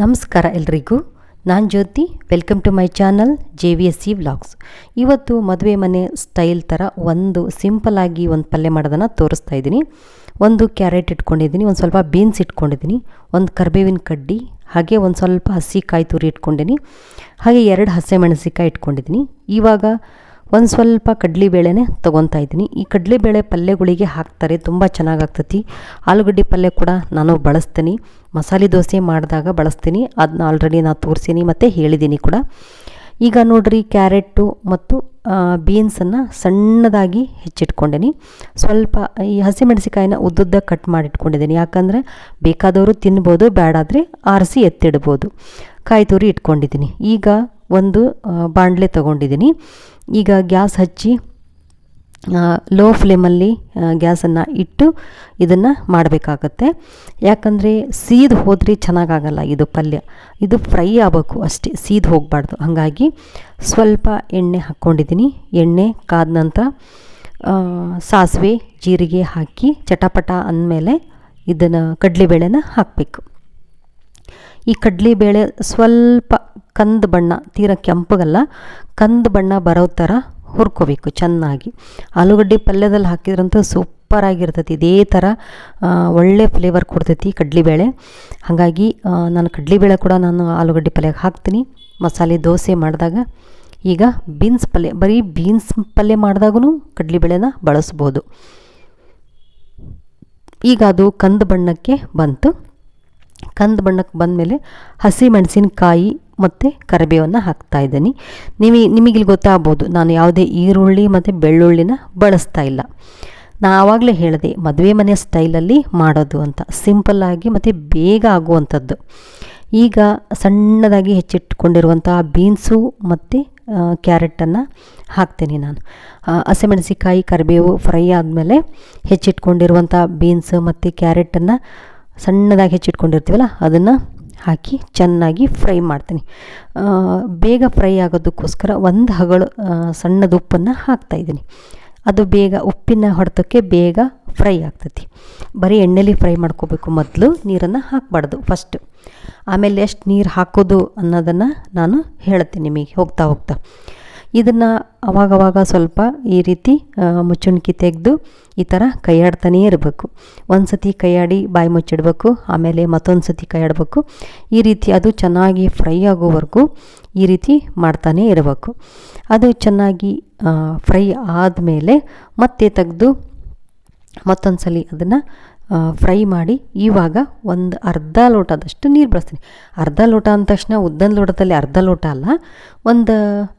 ನಮಸ್ಕಾರ ಎಲ್ರಿಗೂ. ನಾನು Jyoti welcome to my channel J V S C vlogs ಇವತ್ತು ಮದುವೆ ಮನೆ ಸ್ಟೈಲ್ ಥರ ಒಂದು ಸಿಂಪಲ್ಲಾಗಿ ಒಂದು ಪಲ್ಯ ಮಾಡೋದನ್ನು ತೋರಿಸ್ತಾ ಇದ್ದೀನಿ. ಒಂದು ಕ್ಯಾರೆಟ್ ಇಟ್ಕೊಂಡಿದ್ದೀನಿ, ಒಂದು ಸ್ವಲ್ಪ ಬೀನ್ಸ್ ಇಟ್ಕೊಂಡಿದ್ದೀನಿ, ಒಂದು ಕರ್ಬೇವಿನ ಕಡ್ಡಿ, ಹಾಗೆ ಒಂದು ಸ್ವಲ್ಪ ಹಸಿ ಕಾಯಿ ತುರಿ ಇಟ್ಕೊಂಡಿದ್ದೀನಿ, ಹಾಗೆ ಎರಡು ಹಸಿಮೆಣಸಿಕಾಯಿ ಇಟ್ಕೊಂಡಿದ್ದೀನಿ. ಇವಾಗ ಒಂದು ಸ್ವಲ್ಪ ಕಡಲೆಬೇಳೆನೇ ತೊಗೊತಾ ಇದ್ದೀನಿ. ಈ ಕಡಲೆಬೇಳೆ ಪಲ್ಯಗಳಿಗೆ ಹಾಕ್ತಾರೆ, ತುಂಬ ಚೆನ್ನಾಗಾಗ್ತತಿ. ಆಲೂಗಡ್ಡೆ ಪಲ್ಯ ಕೂಡ ನಾನು ಬಳಸ್ತೀನಿ. ಮಸಾಲೆ ದೋಸೆ ಮಾಡಿದಾಗ ಬಳಸ್ತೀನಿ. ಅದನ್ನ ಆಲ್ರೆಡಿ ನಾನು ತೋರಿಸೀನಿ ಮತ್ತು ಹೇಳಿದ್ದೀನಿ ಕೂಡ. ಈಗ ನೋಡ್ರಿ ಕ್ಯಾರೆಟು ಮತ್ತು ಬೀನ್ಸನ್ನು ಸಣ್ಣದಾಗಿ ಹೆಚ್ಚಿಟ್ಕೊಂಡೀನಿ. ಸ್ವಲ್ಪ ಈ ಹಸಿಮೆಣಸಿಕಾಯಿನ ಉದ್ದುದ್ದ ಕಟ್ ಮಾಡಿಟ್ಕೊಂಡಿದ್ದೀನಿ ಯಾಕಂದರೆ ಬೇಕಾದವರು ತಿನ್ಬೋದು ಬೇಡಾದರೆ ಆರಿಸಿ ಎತ್ತಿಡ್ಬೋದು. ಕಾಯಿ ತುರಿ ಇಟ್ಕೊಂಡಿದ್ದೀನಿ ಈಗ ಒಂದು ಬಾಣಲೆ ತಗೊಂಡಿದ್ದೀನಿ. ಈಗ ಗ್ಯಾಸ್ ಹಚ್ಚಿ ಲೋ ಫ್ಲೇಮಲ್ಲಿ ಗ್ಯಾಸನ್ನು ಇಟ್ಟು ಇದನ್ನು ಮಾಡಬೇಕಾಗತ್ತೆ. ಯಾಕಂದರೆ ಸೀದು ಹೋದರೆ ಚೆನ್ನಾಗಾಗಲ್ಲ ಇದು ಪಲ್ಯ. ಇದು ಫ್ರೈ ಆಗಬೇಕು ಅಷ್ಟೇ, ಸೀದು ಹೋಗಬಾರ್ದು. ಹಾಗಾಗಿ ಸ್ವಲ್ಪ ಎಣ್ಣೆ ಹಾಕ್ಕೊಂಡಿದ್ದೀನಿ. ಎಣ್ಣೆ ಕಾದ ನಂತರ ಸಾಸಿವೆ, ಜೀರಿಗೆ ಹಾಕಿ, ಚಟಪಟ ಅಂದಮೇಲೆ ಇದನ್ನು ಕಡಲೆಬೇಳೆನ ಹಾಕಬೇಕು. ಈ ಕಡಲೆಬೇಳೆ ಸ್ವಲ್ಪ ಕಂದು ಬಣ್ಣ, ತೀರ ಕೆಂಪಗಲ್ಲ, ಕಂದು ಬಣ್ಣ ಬರೋ ಥರ ಹುರ್ಕೋಬೇಕು ಚೆನ್ನಾಗಿ. ಆಲೂಗಡ್ಡೆ ಪಲ್ಯದಲ್ಲಿ ಹಾಕಿದ್ರಂತೂ ಸೂಪರಾಗಿರ್ತೈತಿ ಇದೇ ಥರ ಒಳ್ಳೆ ಫ್ಲೇವರ್ ಕೊಡ್ತೈತಿ ಕಡಲೆಬೇಳೆ ಹಾಗಾಗಿ ನಾನು ಕಡಲೆಬೇಳೆ ಕೂಡ ನಾನು ಆಲೂಗಡ್ಡೆ ಪಲ್ಯಕ್ಕೆ ಹಾಕ್ತೀನಿ. ಮಸಾಲೆ ದೋಸೆ ಮಾಡಿದಾಗ ಈಗ ಬೀನ್ಸ್ ಪಲ್ಯ, ಬರೀ ಬೀನ್ಸ್ ಪಲ್ಯ ಮಾಡಿದಾಗೂ ಕಡಲೆಬೇಳೆನ ಬಳಸ್ಬೋದು. ಈಗ ಅದು ಕಂದು ಬಣ್ಣಕ್ಕೆ ಬಂತು. ಕಂದು ಬಣ್ಣಕ್ಕೆ ಬಂದಮೇಲೆ ಹಸಿ ಮೆಣಸಿನಕಾಯಿ ಮತ್ತು ಕರಿಬೇವನ್ನು ಹಾಕ್ತಾ ಇದ್ದೀನಿ. ನಿಮಗೆ ನಿಮಗಿಲ್ಲಿ ಗೊತ್ತಾಗ್ಬೋದು, ನಾನು ಯಾವುದೇ ಈರುಳ್ಳಿ ಮತ್ತು ಬೆಳ್ಳುಳ್ಳಿನ ಬಳಸ್ತಾ ಇಲ್ಲ. ನಾ ಆವಾಗಲೇ ಹೇಳಿದೆ, ಮದುವೆ ಮನೆ ಸ್ಟೈಲಲ್ಲಿ ಮಾಡೋದು ಅಂತ ಸಿಂಪಲ್ಲಾಗಿ ಮತ್ತು ಬೇಗ ಆಗುವಂಥದ್ದು. ಈಗ ಸಣ್ಣದಾಗಿ ಹೆಚ್ಚಿಟ್ಕೊಂಡಿರುವಂಥ ಬೀನ್ಸು ಮತ್ತು ಕ್ಯಾರೆಟನ್ನು ಹಾಕ್ತೀನಿ ನಾನು. ಹಸಿಮೆಣಸಿಕಾಯಿ ಕರಿಬೇವು ಫ್ರೈ ಆದಮೇಲೆ ಹೆಚ್ಚಿಟ್ಕೊಂಡಿರುವಂಥ ಬೀನ್ಸ್ ಮತ್ತು ಕ್ಯಾರೆಟನ್ನು ಸಣ್ಣದಾಗಿ ಹೆಚ್ಚಿಟ್ಕೊಂಡಿರ್ತೀವಲ್ಲ, ಅದನ್ನು ಹಾಕಿ ಚೆನ್ನಾಗಿ ಫ್ರೈ ಮಾಡ್ತೀನಿ. ಬೇಗ ಫ್ರೈ ಆಗೋದಕ್ಕೋಸ್ಕರ ಒಂದು ಹಗಳು ಸಣ್ಣದ ಉಪ್ಪನ್ನು ಹಾಕ್ತಾಯಿದ್ದೀನಿ ಅದು ಬೇಗ, ಉಪ್ಪಿನ ಹೊಡೆತಕ್ಕೆ ಬೇಗ ಫ್ರೈ ಆಗ್ತೈತಿ. ಬರೀ ಎಣ್ಣೆಲಿ ಫ್ರೈ ಮಾಡ್ಕೋಬೇಕು ಮೊದಲು, ನೀರನ್ನು ಹಾಕಬಾರ್ದು ಫಸ್ಟು ಆಮೇಲೆ ಎಷ್ಟು ನೀರು ಹಾಕೋದು ಅನ್ನೋದನ್ನು ನಾನು ಹೇಳ್ತೀನಿ ನಿಮಗೆ, ಹೋಗ್ತಾ ಹೋಗ್ತಾ. ಇದನ್ನು ಅವಾಗವಾಗ ಸ್ವಲ್ಪ ಈ ರೀತಿ ಮುಚ್ಚುಣಿಕೆ ತೆಗೆದು ಈ ಥರ ಕೈಯಾಡ್ತಾನೇ ಇರಬೇಕು. ಒಂದು ಸತಿ ಕೈಯಾಡಿ ಬಾಯಿ ಮುಚ್ಚಿಡಬೇಕು, ಆಮೇಲೆ ಮತ್ತೊಂದು ಸತಿ ಕೈಯಾಡಬೇಕು. ಈ ರೀತಿ ಅದು ಚೆನ್ನಾಗಿ ಫ್ರೈ ಆಗೋವರೆಗೂ ಈ ರೀತಿ ಮಾಡ್ತಾನೇ ಇರಬೇಕು. ಅದು ಚೆನ್ನಾಗಿ ಫ್ರೈ ಆದಮೇಲೆ ಮತ್ತೆ ತೆಗೆದು ಮತ್ತೊಂದು ಸಲ ಅದನ್ನು ಫ್ರೈ ಮಾಡಿ ಇವಾಗ ಒಂದು ಅರ್ಧ ಲೋಟದಷ್ಟು ನೀರು ಬಳಸ್ತೀನಿ. ಅರ್ಧ ಲೋಟ ಅಂದ ತಕ್ಷಣ ಉದ್ದನ ಲೋಟದಲ್ಲಿ ಅರ್ಧ ಲೋಟ ಅಲ್ಲ, ಒಂದು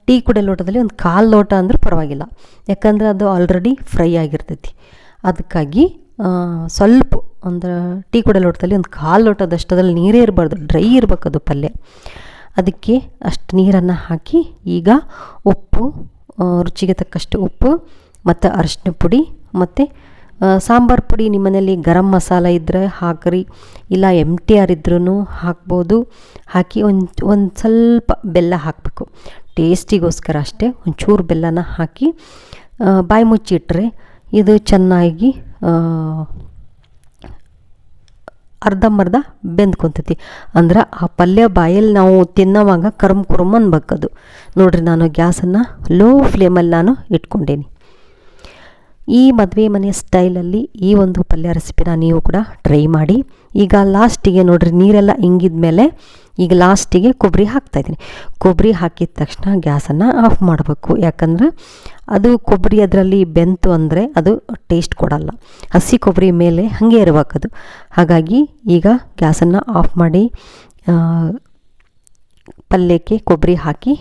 ಟೀ ಕುಡೆ ಲೋಟದಲ್ಲಿ ಒಂದು ಕಾಲು ಲೋಟ ಅಂದ್ರೆ ಪರವಾಗಿಲ್ಲ. ಯಾಕಂದರೆ ಅದು ಆಲ್ರೆಡಿ ಫ್ರೈ ಆಗಿರ್ತೈತಿ. ಅದಕ್ಕಾಗಿ ಸ್ವಲ್ಪ ಒಂದು ಟೀ ಕುಡೆ ಲೋಟದಲ್ಲಿ ಒಂದು ಕಾಲು ಲೋಟದಷ್ಟು ಅದ್ರಲ್ಲಿ ನೀರೇ ಇರಬಾರ್ದು, ಡ್ರೈ ಇರಬೇಕು ಅದು ಪಲ್ಯ. ಅದಕ್ಕೆ ಅಷ್ಟು ನೀರನ್ನು ಹಾಕಿ ಈಗ ಉಪ್ಪು ರುಚಿಗೆ ತಕ್ಕಷ್ಟು ಉಪ್ಪು ಮತ್ತು ಅರಿಶಿನ ಪುಡಿ ಮತ್ತು ಸಾಂಬಾರು ಪುಡಿ ನಿಮ್ಮನೇಲಿ ಗರಂ ಮಸಾಲ ಇದ್ದರೆ ಹಾಕ್ರಿ, ಇಲ್ಲ ಎಂ ಟಿ ಆರ್ ಇದ್ರೂ ಹಾಕ್ಬೋದು. ಹಾಕಿ ಒಂದು ಒಂದು ಸ್ವಲ್ಪ ಬೆಲ್ಲ ಹಾಕಬೇಕು. ಟೇಸ್ಟಿಗೋಸ್ಕರ ಅಷ್ಟೇ ಒಂಚೂರು ಬೆಲ್ಲನ ಹಾಕಿ ಬಾಯಿ ಮುಚ್ಚಿಟ್ರೆ ಇದು ಚೆನ್ನಾಗಿ ಅರ್ಧಂಬರ್ಧ ಬೆಂದ್ಕೊತೈತಿ. ಅಂದ್ರೆ ಆ ಪಲ್ಯ ಬಾಯಲ್ಲಿ ನಾವು ತಿನ್ನೋವಾಗ ಕರ್ಮ್ ಕುರುಮ್ ಅನ್ಬೇಕದು. ನೋಡಿರಿ ನಾನು ಗ್ಯಾಸನ್ನು ಲೋ ಫ್ಲೇಮಲ್ಲಿ ನಾನು ಇಟ್ಕೊಂಡೇನಿ. ಈ ಮದುವೆ ಮನೆ ಸ್ಟೈಲಲ್ಲಿ ಈ ಒಂದು ಪಲ್ಯ ರೆಸಿಪಿನ ನೀವು ಕೂಡ ಟ್ರೈ ಮಾಡಿ. ಈಗ ಲಾಸ್ಟಿಗೆ ನೋಡಿರಿ, ನೀರೆಲ್ಲ ಇಂಗಿದ ಮೇಲೆ ಈಗ ಲಾಸ್ಟಿಗೆ ಕೊಬ್ಬರಿ ಹಾಕ್ತಾಯಿದ್ದೀನಿ ಕೊಬ್ಬರಿ ಹಾಕಿದ ತಕ್ಷಣ ಗ್ಯಾಸನ್ನು ಆಫ್ ಮಾಡಬೇಕು. ಯಾಕಂದ್ರೆ ಅದು ಕೊಬ್ಬರಿ ಅದರಲ್ಲಿ ಬೆಂತು ಅಂದರೆ ಅದು ಟೇಸ್ಟ್ ಕೊಡಲ್ಲ. ಹಸಿ ಕೊಬ್ಬರಿ ಮೇಲೆ ಹಾಗೆ ಇರಬೇಕದು ಹಾಗಾಗಿ ಈಗ ಗ್ಯಾಸನ್ನು ಆಫ್ ಮಾಡಿ ಪಲ್ಯಕ್ಕೆ ಕೊಬ್ಬರಿ ಹಾಕಿ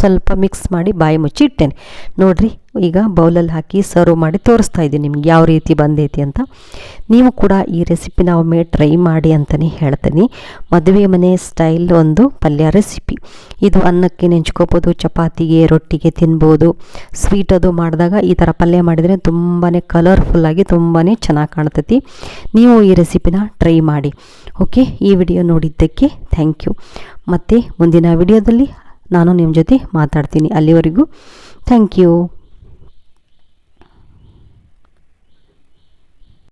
ಸ್ವಲ್ಪ ಮಿಕ್ಸ್ ಮಾಡಿ ಬಾಯಿ ಮುಚ್ಚಿ ಇಟ್ಟೇನೆ. ನೋಡಿರಿ, ಈಗ ಬೌಲಲ್ಲಿ ಹಾಕಿ ಸರ್ವ್ ಮಾಡಿ ತೋರಿಸ್ತಾ ಇದ್ದೀನಿ. ನಿಮ್ಗೆ ಯಾವ ರೀತಿ ಬಂದೈತಿ ಅಂತ. ನೀವು ಕೂಡ ಈ ರೆಸಿಪಿನ ಒಮ್ಮೆ ಟ್ರೈ ಮಾಡಿ ಅಂತಲೇ ಹೇಳ್ತೀನಿ. ಮದುವೆ ಮನೆ ಸ್ಟೈಲ್ ಒಂದು ಪಲ್ಯ ರೆಸಿಪಿ ಇದು ಅನ್ನಕ್ಕೆ ನೆಂಚ್ಕೋಬೋದು, ಚಪಾತಿಗೆ, ರೊಟ್ಟಿಗೆ ತಿನ್ಬೋದು. ಸ್ವೀಟ್ ಅದು ಮಾಡಿದಾಗ ಈ ಥರ ಪಲ್ಯ ಮಾಡಿದರೆ ತುಂಬಾ ಕಲರ್ಫುಲ್ಲಾಗಿ ತುಂಬಾ ಚೆನ್ನಾಗಿ ಕಾಣ್ತೈತಿ. ನೀವು ಈ ರೆಸಿಪಿನ ಟ್ರೈ ಮಾಡಿ. ಓಕೆ ಈ ವಿಡಿಯೋ ನೋಡಿದ್ದಕ್ಕೆ ಥ್ಯಾಂಕ್ ಯು ಮತ್ತು ಮುಂದಿನ ವಿಡಿಯೋದಲ್ಲಿ ನಾನು ನಿಮ್ಮ ಜೊತೆ ಮಾತಾಡ್ತೀನಿ ಅಲ್ಲಿವರೆಗೂ. Thank you